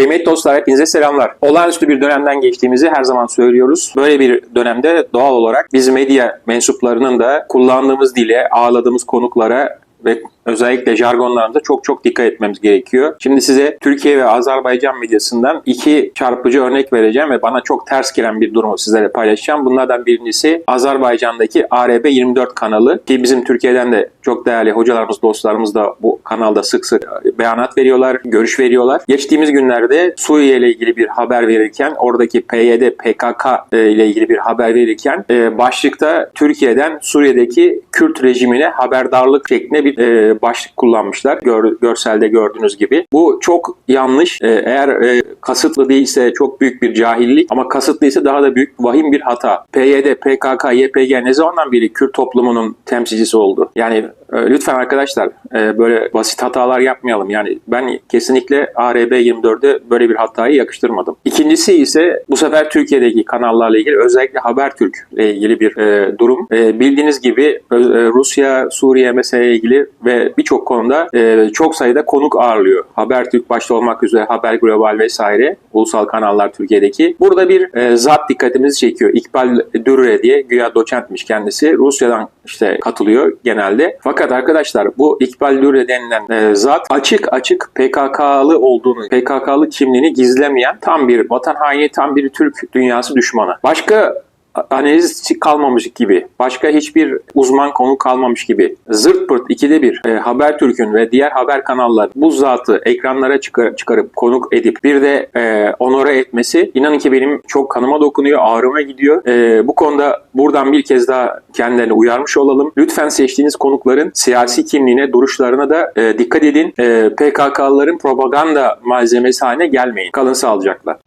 Kıymetli dostlar hepinize selamlar. Olağanüstü bir dönemden geçtiğimizi her zaman söylüyoruz. Böyle bir dönemde doğal olarak biz medya mensuplarının da kullandığımız dile, ağladığımız konuklara ve özellikle jargonlarımıza çok çok dikkat etmemiz gerekiyor. Şimdi size Türkiye ve Azerbaycan medyasından iki çarpıcı örnek vereceğim ve bana çok ters gelen bir durumu sizlerle paylaşacağım. Bunlardan birincisi Azerbaycan'daki ARB24 kanalı ki bizim Türkiye'den de çok değerli hocalarımız, dostlarımız da bu kanalda sık sık beyanat veriyorlar, görüş veriyorlar. Geçtiğimiz günlerde Suriye ile ilgili bir haber verirken, oradaki PYD, PKK ile ilgili bir haber verirken e, başlıkta Türkiye'den Suriye'deki Kürt rejimine haberdarlık şeklinde bir e, başlık kullanmışlar. Gör, görselde gördüğünüz gibi. Bu çok yanlış. E, eğer e, kasıtlı değilse çok büyük bir cahillik ama kasıtlıysa daha da büyük vahim bir hata. PYD, PKK, YPG ne zamandan beri Kürt toplumunun temsilcisi oldu? Yani lütfen arkadaşlar e, böyle basit hatalar yapmayalım. Yani ben kesinlikle ARB24'e böyle bir hatayı yakıştırmadım. İkincisi ise bu sefer Türkiye'deki kanallarla ilgili özellikle Habertürk ile ilgili bir e, durum. E, bildiğiniz gibi Rusya, Suriye meseleyle ilgili ve birçok konuda çok sayıda konuk ağırlıyor. Habertürk başta olmak üzere Haber Global vesaire ulusal kanallar Türkiye'deki. Burada bir zat dikkatimizi çekiyor. İkbal Dürre diye güya doçentmiş kendisi. Rusya'dan işte katılıyor genelde. Fakat arkadaşlar bu İkbal Dürre denilen e, zat açık açık PKK'lı olduğunu, PKK'lı kimliğini gizlemeyen tam bir vatan haini, tam bir Türk dünyası düşmanı. Başka analiz kalmamış gibi, başka hiçbir uzman konu kalmamış gibi zırt pırt ikide bir e, Habertürk'ün ve diğer haber kanallar bu zatı ekranlara çıkar, çıkarıp konuk edip bir de e, onore etmesi inanın ki benim çok kanıma dokunuyor, ağrıma gidiyor. E, bu konuda buradan bir kez daha kendilerini uyarmış olalım. Lütfen seçtiğiniz konukların siyasi kimliğine, duruşlarına da e, dikkat edin. E, PKK'lıların propaganda malzemesi haline gelmeyin. Kalın sağlıcakla.